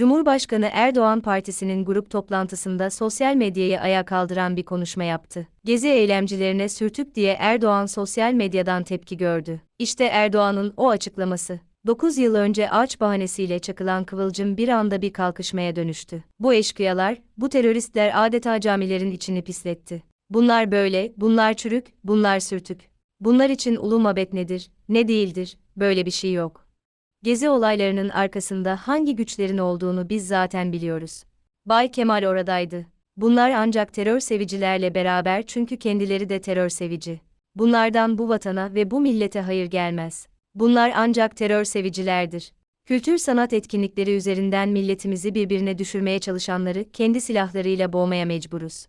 Cumhurbaşkanı Erdoğan partisinin grup toplantısında sosyal medyayı ayağa kaldıran bir konuşma yaptı. Gezi eylemcilerine sürtük diye Erdoğan sosyal medyadan tepki gördü. İşte Erdoğan'ın o açıklaması. 9 yıl önce ağaç bahanesiyle çakılan kıvılcım bir anda bir kalkışmaya dönüştü. Bu eşkıyalar, bu teröristler adeta camilerin içini pisletti. Bunlar böyle, bunlar çürük, bunlar sürtük. Bunlar için ulu mabet nedir, ne değildir, böyle bir şey yok. Gezi olaylarının arkasında hangi güçlerin olduğunu biz zaten biliyoruz. Bay Kemal oradaydı. Bunlar ancak terör sevicilerle beraber çünkü kendileri de terör sevici. Bunlardan bu vatana ve bu millete hayır gelmez. Bunlar ancak terör sevicilerdir. Kültür sanat etkinlikleri üzerinden milletimizi birbirine düşürmeye çalışanları kendi silahlarıyla boğmaya mecburuz.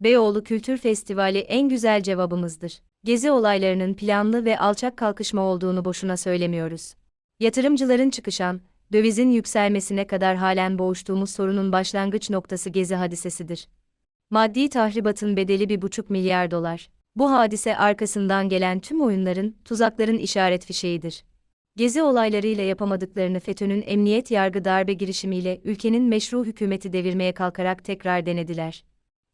Beyoğlu Kültür Festivali en güzel cevabımızdır. Gezi olaylarının planlı ve alçak kalkışma olduğunu boşuna söylemiyoruz. Yatırımcıların çıkışan, dövizin yükselmesine kadar halen boğuştuğumuz sorunun başlangıç noktası gezi hadisesidir. Maddi tahribatın bedeli bir buçuk milyar dolar. Bu hadise arkasından gelen tüm oyunların, tuzakların işaret fişeğidir. Gezi olaylarıyla yapamadıklarını FETÖ'nün emniyet yargı darbe girişimiyle ülkenin meşru hükümeti devirmeye kalkarak tekrar denediler.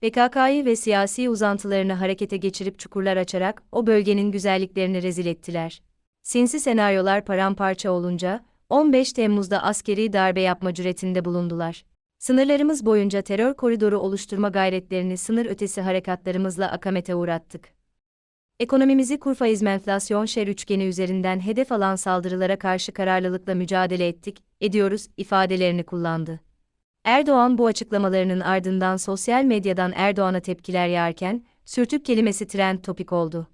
PKK'yı ve siyasi uzantılarını harekete geçirip çukurlar açarak o bölgenin güzelliklerini rezil ettiler. Sinsi senaryolar paramparça olunca, 15 Temmuz'da askeri darbe yapma cüretinde bulundular. Sınırlarımız boyunca terör koridoru oluşturma gayretlerini sınır ötesi harekatlarımızla akamete uğrattık. Ekonomimizi kur faiz enflasyon şer üçgeni üzerinden hedef alan saldırılara karşı kararlılıkla mücadele ettik, ediyoruz ifadelerini kullandı. Erdoğan bu açıklamalarının ardından sosyal medyadan Erdoğan'a tepkiler yağarken, sürtük kelimesi trend topik oldu.